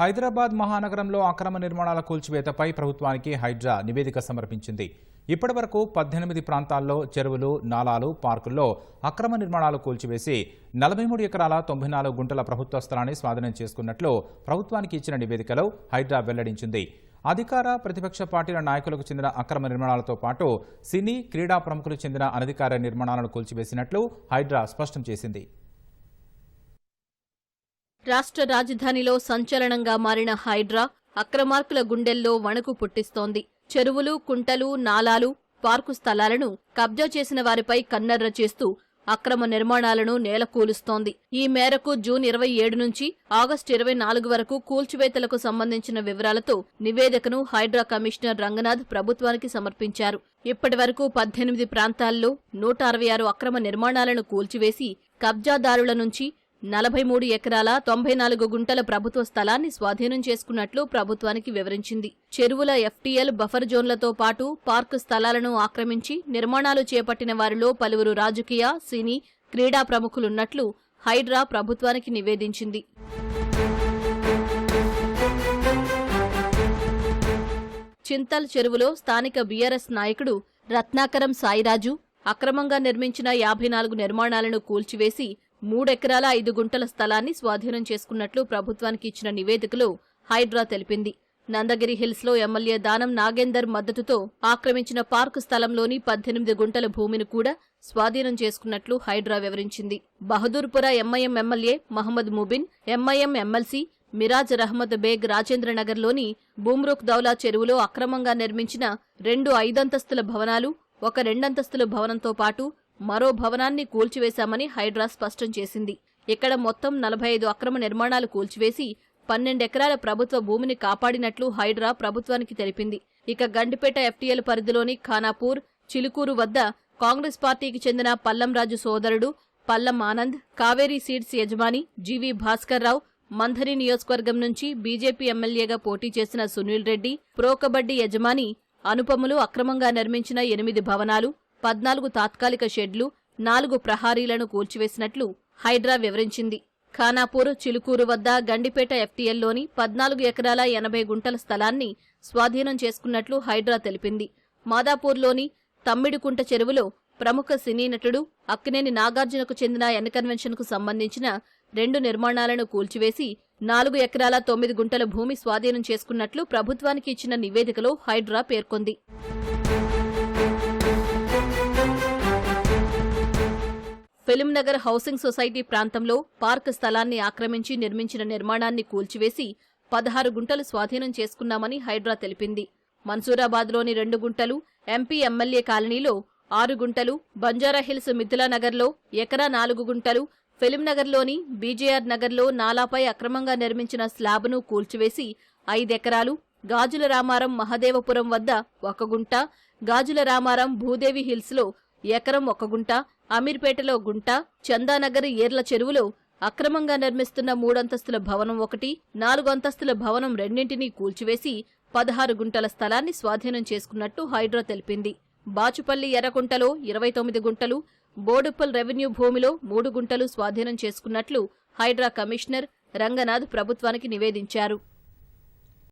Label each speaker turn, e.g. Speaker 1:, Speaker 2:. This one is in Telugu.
Speaker 1: హైదరాబాద్ మహానగరంలో అక్రమ నిర్మాణాల కూల్చివేతపై ప్రభుత్వానికి హైడ్రా నివేదిక సమర్పించింది. ఇప్పటివరకు పద్దెనిమిది ప్రాంతాల్లో చెరువులు నాలాలు పార్కుల్లో అక్రమ నిర్మాణాలు కూల్చివేసి నలభై మూడు ఎకరాల తొంభై నాలుగు గుంటల ప్రభుత్వ స్థలాన్ని స్వాధీనం చేసుకున్నట్లు ప్రభుత్వానికి ఇచ్చిన నివేదికలో హైడ్రా వెల్లడించింది. అధికార ప్రతిపక్ష పార్టీల నాయకులకు చెందిన అక్రమ నిర్మాణాలతో పాటు సినీ క్రీడా ప్రముఖులకు చెందిన అనధికార నిర్మాణాలను కూల్చివేసినట్లు హైడ్రా స్పష్టం చేసింది.
Speaker 2: రాష్ట్ర రాజధానిలో సంచలనంగా మారిన హైడ్రా అక్రమార్కుల గుండెల్లో వణుకు పుట్టిస్తోంది. చెరువులు కుంటలు నాలాలు పార్కు స్థలాలను కబ్జా చేసిన వారిపై కన్నర్ర చేస్తూ అక్రమ నిర్మాణాలను నేలకూలుస్తోంది. ఈ మేరకు జూన్ ఇరవై ఏడు నుంచి ఆగస్టు ఇరవై నాలుగు వరకు కూల్చివేతలకు సంబంధించిన వివరాలతో నివేదికను హైడ్రా కమిషనర్ రంగనాథ్ ప్రభుత్వానికి సమర్పించారు. ఇప్పటి వరకు పద్దెనిమిది ప్రాంతాల్లో నూట అరవై ఆరు అక్రమ నిర్మాణాలను కూల్చివేసి కబ్జాదారుల నుంచి నలభై మూడు ఎకరాల తొంభై నాలుగు గుంటల ప్రభుత్వ స్థలాన్ని స్వాధీనం చేసుకున్నట్లు ప్రభుత్వానికి వివరించింది. చెరువుల ఎఫ్టీఎల్ బఫర్ జోన్లతో పాటు పార్కు స్థలాలను ఆక్రమించి నిర్మాణాలు చేపట్టిన వారిలో పలువురు రాజకీయ సినీ క్రీడా ప్రముఖులున్నట్లు హైడ్రా ప్రభుత్వానికి నివేదించింది. చింతల్ చెరువులో స్థానిక బీఆర్ఎస్ నాయకుడు రత్నాకరం సాయిరాజు అక్రమంగా నిర్మించిన యాభై నాలుగు నిర్మాణాలను కూల్చివేసి మూడెకరాల ఐదు గుంటల స్థలాన్ని స్వాధీనం చేసుకున్నట్లు ప్రభుత్వానికి ఇచ్చిన నివేదికలో హైడ్రా తెలిపింది. నందగిరి హిల్స్లో ఎమ్మెల్యే దానం నాగేందర్ మద్దతుతో ఆక్రమించిన పార్కు స్థలంలోని పద్దెనిమిది గుంటల భూమిని కూడా స్వాధీనం చేసుకున్నట్లు హైడ్రా వివరించింది. Bahadurpura MIM MLA Mohammed Mubin MIM MLC Miraj Rahmat Baig రాజేంద్రనగర్లోని Bumruk Daula చెరువులో అక్రమంగా నిర్మించిన రెండు ఐదంతస్తుల భవనాలు ఒక రెండంతస్తుల భవనంతో పాటు మరో భవనాన్ని కూల్చివేశామని హైడ్రా స్పష్టం చేసింది. ఇక్కడ మొత్తం నలభై ఐదు అక్రమ నిర్మాణాలు కూల్చివేసి పన్నెండెకరాల ప్రభుత్వ భూమిని కాపాడినట్లు హైడ్రా ప్రభుత్వానికి తెలిపింది. ఇక గండిపేట ఎఫ్టీఎల్ పరిధిలోని ఖానాపూర్ చిలుకూరు వద్ద కాంగ్రెస్ పార్టీకి చెందిన పల్లంరాజు సోదరుడు పల్లం ఆనంద్ కావేరీ సీడ్స్ యజమాని జీవి భాస్కర్రావు మంధరి మంథరి నియోజకవర్గం నుంచి బీజేపీ ఎమ్మెల్యేగా పోటీ చేసిన సునీల్ రెడ్డి ప్రో కబడ్డీ యజమాని అనుపములు అక్రమంగా నిర్మించిన ఎనిమిది భవనాలు పద్నాలుగు తాత్కాలిక షెడ్లు నాలుగు ప్రహారీలను కూల్చివేసినట్లు హైడ్రా వివరించింది. ఖానాపూర్ చిలుకూరు వద్ద గండిపేట ఎఫ్టీఎల్లోని పద్నాలుగు ఎకరాల ఎనభై గుంటల స్థలాన్ని స్వాధీనం చేసుకున్నట్లు హైడ్రా తెలిపింది. మాదాపూర్లోని తమ్మిడికుంట చెరువులో ప్రముఖ సినీ నటుడు అక్కినేని నాగార్జునకు చెందిన ఎన్ కన్వెన్షన్కు సంబంధించిన రెండు నిర్మాణాలను కూల్చివేసి నాలుగు ఎకరాల తొమ్మిది గుంటల భూమి స్వాధీనం చేసుకున్నట్లు ప్రభుత్వానికి ఇచ్చిన నివేదికలో హైడ్రా పేర్కొంది. ఫిలింనగర్ హౌసింగ్ సొసైటీ ప్రాంతంలో పార్క్ స్థలాన్ని ఆక్రమించి నిర్మించిన నిర్మాణాన్ని కూల్చివేసి పదహారు గుంటలు స్వాధీనం చేసుకున్నామని హైడ్రా తెలిపింది. మన్సూరాబాద్లోని రెండు గుంటలు ఎంపీ ఎమ్మెల్యే కాలనీలో ఆరు గుంటలు బంజారాహిల్స్ మిథిలానగర్లో ఎకరా నాలుగు గుంటలు ఫిలింనగర్లోని బీజేఆర్ నగర్లో నాలాపై అక్రమంగా నిర్మించిన స్లాబ్ను కూల్చివేసి ఐదెకరాలు గాజుల రామారం మహదేవపురం వద్ద ఒక గుంట గాజుల రామారం భూదేవి హిల్స్లో ఎకరం ఒక గుంట అమీర్పేటలో గుంట చందానగర్ ఏర్ల చెరువులో అక్రమంగా నిర్మిస్తున్న మూడంతస్తుల భవనం ఒకటి నాలుగు అంతస్తుల భవనం రెండింటినీ కూల్చివేసి పదహారు గుంటల స్థలాన్ని స్వాధీనం చేసుకున్నట్టు హైడ్రా తెలిపింది. బాచుపల్లి ఎర్రకుంటలో ఇరవై తొమ్మిది గుంటలు బోడుప్పల్ రెవెన్యూ భూమిలో మూడు గుంటలు స్వాధీనం చేసుకున్నట్లు హైడ్రా కమిషనర్ రంగనాథ్ ప్రభుత్వానికి నివేదించారు.